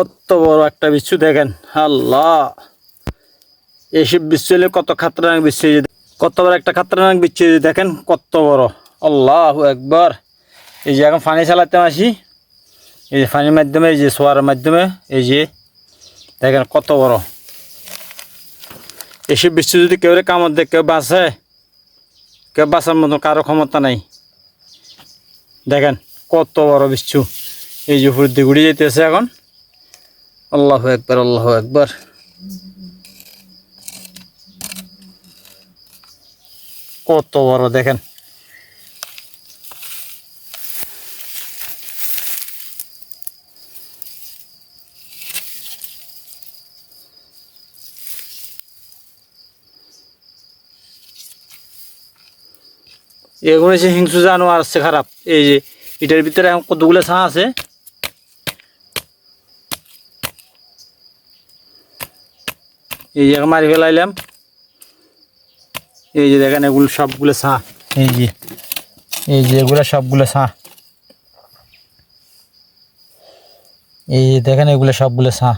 কত বড় একটা বিচ্ছু দেখেন। আল্লাহ। এইসব বিচ্ছু হলে কত খাতরানাক বিচ্ছু কত বড় একটা খাতরানাক বিচ্ছু দেখেন কত বড়। আল্লাহ একবার এই যে এখন পানি চালাতে আসি। এই যে পানির মাধ্যমে, এই যে শোয়ার মাধ্যমে, এই যে দেখেন কত বড়। এসব বিচ্ছু যদি কেউ কামড় দেয়, কেউ বাঁচে, কেউ বাঁচার মতো কারও ক্ষমতা নাই। দেখেন কত বড় বিচ্ছু। এই যে উপর ঘুরে যেতেছে এখন। আল্লাহ একবার আল্লাহ একবার কত বড়, দেখেন। এগুলো হচ্ছে হিংসু জানোয়ার আসছে খারাপ। এই যে, এটার ভিতরে কতগুলো ছাঁ আছে? এই যে মারি ফেলাইলাম। এই যে দেখেন এগুলো সবগুলো ছাঁ। এই যে এই যে এগুলো সবগুলো ছা। এই যে দেখেন এগুলো সবগুলো ছাঁ।